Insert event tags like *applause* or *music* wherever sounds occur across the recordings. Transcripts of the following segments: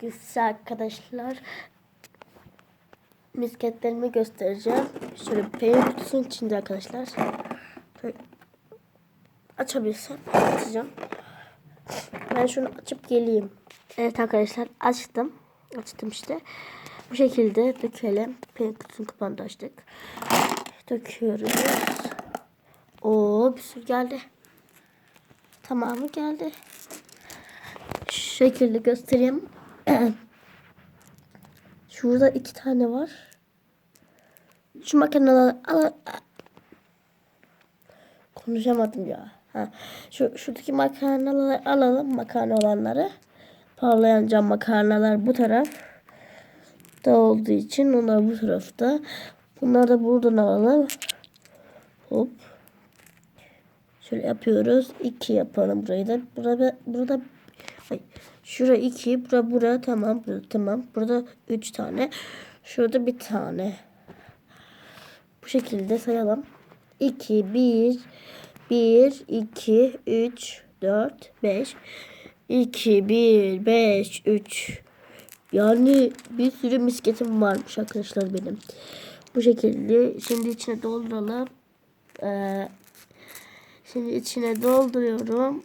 Size arkadaşlar misketlerimi göstereceğim. Şöyle peynir kutusunun içinde arkadaşlar. Şöyle açacağım. Ben şunu açıp geleyim. Evet arkadaşlar açtım. Açtım işte. Bu şekilde dökelim. Peynir kutusunu kapağını da açtık. Döküyoruz. Oo bir sürü geldi. Tamamı geldi. Şu şekilde göstereyim. *clears throat* Şurada iki tane var. Şu makineler al konuşamadım ya. Ha. Şu şuradaki makarnaları alalım makarna olanları. Parlayan cam makarnalar bu taraf da olduğu için onlar bu tarafta. Bunları da buradan alalım. Hop. Şöyle yapıyoruz. 2 yapalım burayı da. Burada burada ay, şura 2, bura bura tamam, bura, tamam. Burada 3 tane. Şurada bir tane. Bu şekilde sayalım. 2 1 1 2 3 4 5 2 1 5 3 yani bir sürü misketim varmış arkadaşlar benim. Bu şekilde şimdi içine dolduralım. Ee, Şimdi içine dolduruyorum.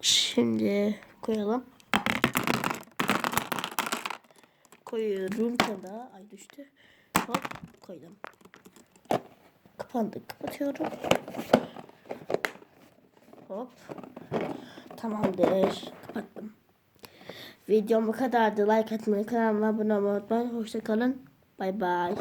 Şimdi koyalım. Koyuyorum sana. Ay düştü. Hop koydum. Kapandı. Kapatıyorum. Hop. Tamamdır. Kapattım. Videom bu kadardı. Like atmayı, kanalıma abone olmayı unutmayın. Hoşçakalın. Bay bay.